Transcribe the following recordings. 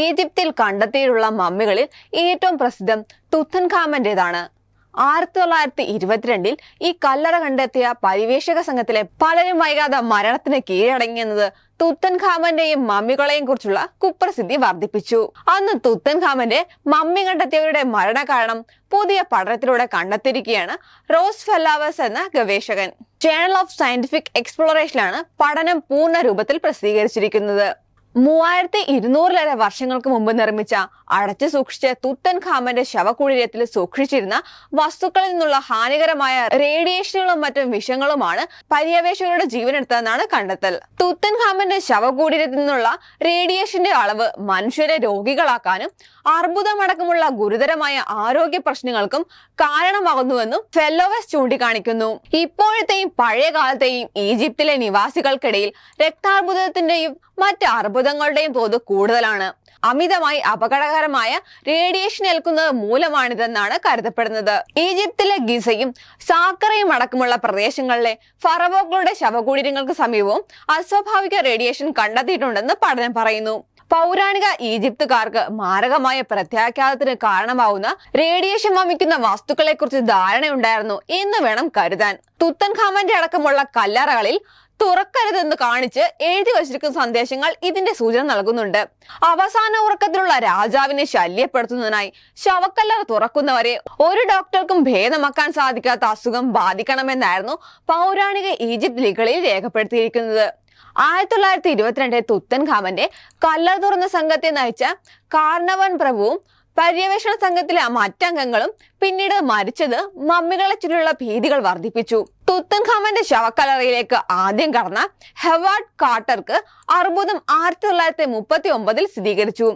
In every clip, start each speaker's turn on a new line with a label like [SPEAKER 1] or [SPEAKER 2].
[SPEAKER 1] ഈജിപ്തിൽ കണ്ടെത്തിയിട്ടുള്ള മമ്മികളിൽ ഏറ്റവും പ്രസിദ്ധം തുത്തൻഖാമന്റേതാണ് ആയിരത്തി തൊള്ളായിരത്തി ഇരുപത്തിരണ്ടിൽ ഈ കല്ലറ കണ്ടെത്തിയ പരിവേഷക സംഘത്തിലെ പലരും വൈകാതെ മരണത്തിന് കീഴടങ്ങിയെന്നത് തുത്തൻഖാമന്റെയും മമ്മികളെയും കുറിച്ചുള്ള കുപ്രസിദ്ധി വർദ്ധിപ്പിച്ചു. അന്ന് തുത്തൻഖാമന്റെ മമ്മി കണ്ടെത്തിയവരുടെ മരണകാരണം പുതിയ പഠനത്തിലൂടെ കണ്ടെത്തിയിരിക്കുകയാണ് റോസ് ഫെല്ലാവേഴ്സ് എന്ന ഗവേഷകൻ. ജേണൽ ഓഫ് സയന്റിഫിക് എക്സ്പ്ലോറേഷനിലാണ് പഠനം പൂർണ രൂപത്തിൽ പ്രസിദ്ധീകരിച്ചിരിക്കുന്നത്. മൂവായിരത്തി ഇരുന്നൂറിലേറെ വർഷങ്ങൾക്ക് മുമ്പ് നിർമ്മിച്ച അടച്ചു സൂക്ഷിച്ച തുത്തൻ ഖാമന്റെ ശവകുടീരത്തിൽ സൂക്ഷിച്ചിരുന്ന വസ്തുക്കളിൽ നിന്നുള്ള ഹാനികരമായ റേഡിയേഷനുകളും മറ്റും വിഷങ്ങളുമാണ് പര്യവേഷകരുടെ ജീവനെടുത്തതെന്നാണ് കണ്ടെത്തൽ. തുത്തൻ ഖാമന്റെ ശവകുടീരത്തിൽ നിന്നുള്ള റേഡിയേഷന്റെ അളവ് മനുഷ്യരെ രോഗികളാക്കാനും അർബുദമടക്കമുള്ള ഗുരുതരമായ ആരോഗ്യ പ്രശ്നങ്ങൾക്കും കാരണമാകുന്നുവെന്നും ഫെല്ലോവസ് ചൂണ്ടിക്കാണിക്കുന്നു. ഇപ്പോഴത്തെയും പഴയ കാലത്തെയും ഈജിപ്തിലെ നിവാസികൾക്കിടയിൽ രക്താർബുദത്തിന്റെയും മറ്റ് അർബുദങ്ങളുടെയും തോത് കൂടുതലാണ്. അമിതമായി അപകടകരമായ റേഡിയേഷൻ ഏൽക്കുന്നത് മൂലമാണിതെന്നാണ് കരുതപ്പെടുന്നത്. ഈജിപ്തിലെ ഗിസയും സാക്കറയും അടക്കമുള്ള പ്രദേശങ്ങളിലെ ഫറവോക്കളുടെ ശവകുടീരങ്ങൾക്ക് സമീപവും അസ്വാഭാവിക റേഡിയേഷൻ കണ്ടെത്തിയിട്ടുണ്ടെന്ന് പഠനം പറയുന്നു. പൗരാണിക ഈജിപ്തുകാർക്ക് മാരകമായ പ്രത്യാഘാതത്തിന് കാരണമാവുന്ന റേഡിയേഷൻ വമിക്കുന്ന വസ്തുക്കളെ കുറിച്ച് ധാരണയുണ്ടായിരുന്നു എന്ന് വേണം കരുതാൻ. തുത്തൻഖാമന്റെ അടക്കമുള്ള കല്ലറകളിൽ തുറക്കരുതെന്ന് കാണിച്ച് എഴുതി വച്ചിരിക്കുന്ന സന്ദേശങ്ങൾ ഇതിന്റെ സൂചന നൽകുന്നുണ്ട്. അവസാന ഉറക്കത്തിലുള്ള രാജാവിനെ ശല്യപ്പെടുത്തുന്നതിനായി ശവക്കല്ലറ തുറക്കുന്നവരെ ഒരു ഡോക്ടർക്കും ഭേദമാക്കാൻ സാധിക്കാത്ത അസുഖം ബാധിക്കണമെന്നായിരുന്നു പൗരാണിക ഈജിപ്ത് ലികളിൽ രേഖപ്പെടുത്തിയിരിക്കുന്നത്. ആയിരത്തി തൊള്ളായിരത്തി ഇരുപത്തിരണ്ടിൽ തുത്തൻഖാമന്റെ കല്ലറ തുറന്ന സംഘത്തെ നയിച്ച കാർണവൻ പ്രഭുവും പര്യവേഷണ സംഘത്തിലെ മറ്റംഗങ്ങളും പിന്നീട് മരിച്ചത് മമ്മികളെ ചുറ്റിലുള്ള ഭീതികൾ വർദ്ധിപ്പിച്ചു. തുത്തൻഖാമന്റെ ശവക്കലറിയിലേക്ക് ആദ്യം കടന്ന ഹെവാർഡ് കാട്ടർക്ക് അർബുദം ആയിരത്തി തൊള്ളായിരത്തി മുപ്പത്തി ഒമ്പതിൽ സ്ഥിരീകരിച്ചു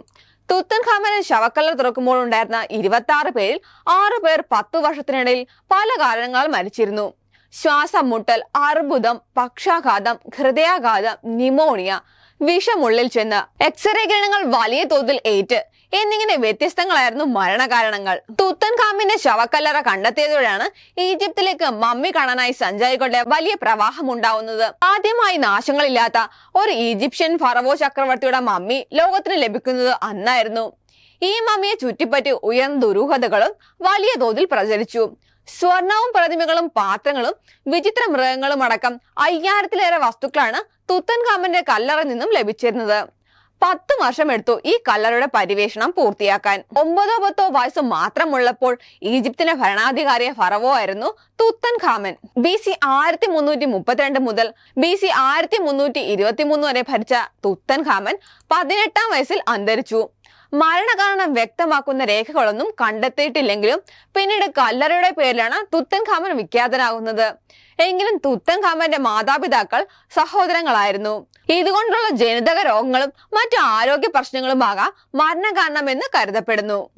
[SPEAKER 1] തുത്തൻഖാമന്റെ ശവക്കല്ലർ തുറക്കുമ്പോൾ ഉണ്ടായിരുന്ന ഇരുപത്തി ആറ് പേരിൽ ആറു പേർ പത്തു വർഷത്തിനിടയിൽ പല കാരണങ്ങളാൽ മരിച്ചിരുന്നു. ശ്വാസം മുട്ടൽ അർബുദം പക്ഷാഘാതം ഹൃദയാഘാതം നിമോണിയ വിഷമുള്ളിൽ ചെന്ന്. എക്സ്റേ കിരണങ്ങൾ വലിയ തോതിൽ ഏറ്റ് എന്നിങ്ങനെ വ്യത്യസ്തങ്ങളായിരുന്നു മരണകാരണങ്ങൾ. തുത്തൻ ഖാമിന്റെ ശവക്കല്ലറ കണ്ടെത്തിയതോടെയാണ് ഈജിപ്തിലേക്ക് മമ്മി കാണാനായി സഞ്ചാരികളുടെ വലിയ പ്രവാഹം ഉണ്ടാവുന്നത്. ആദ്യമായി നാശങ്ങളില്ലാത്ത ഒരു ഈജിപ്ഷ്യൻ ഫറവോ ചക്രവർത്തിയുടെ മമ്മി ലോകത്തിന് ലഭിക്കുന്നത് അന്നായിരുന്നു. ഈ മമ്മിയെ ചുറ്റിപ്പറ്റി ഉയർന്ന ദുരൂഹതകളും വലിയ തോതിൽ പ്രചരിച്ചു. സ്വർണവും പ്രതിമകളും പാത്രങ്ങളും വിചിത്ര മൃഗങ്ങളും അടക്കം അയ്യായിരത്തിലേറെ വസ്തുക്കളാണ് തുത്തൻ കാമന്റെ കല്ലറ നിന്നും ലഭിച്ചിരുന്നത്. പത്ത് വർഷമെടുത്തു ഈ കല്ലറയുടെ പരിവേഷണം പൂർത്തിയാക്കാൻ. ഒമ്പതോ പത്തോ വയസ്സ് മാത്രമുള്ളപ്പോൾ ഈജിപ്തിന്റെ ഭരണാധികാരിയ ഫറവോ ആയിരുന്നു തുത്തൻ ഖാമൻ ബി സി ആയിരത്തി മുന്നൂറ്റി മുപ്പത്തിരണ്ട് മുതൽ ബി സി ആയിരത്തി മുന്നൂറ്റി ഇരുപത്തി മൂന്ന് വരെ ഭരിച്ച തുത്തൻ ഖാമൻ പതിനെട്ടാം വയസ്സിൽ അന്തരിച്ചു. മരണകാരണം വ്യക്തമാക്കുന്ന രേഖകളൊന്നും കണ്ടെത്തിയിട്ടില്ലെങ്കിലും പിന്നീട് കല്ലറയുടെ പേരിലാണ് തുത്തൻ ഖാമൻ വിഖ്യാതനാകുന്നത്. എങ്കിലും തുത്തൻ ഖാമന്റെ മാതാപിതാക്കൾ സഹോദരങ്ങളായിരുന്നു. ഇതുകൊണ്ടുള്ള ജനിതക രോഗങ്ങളും മറ്റു ആരോഗ്യ പ്രശ്നങ്ങളുമാകാം മരണകാരണമെന്ന് കരുതപ്പെടുന്നു.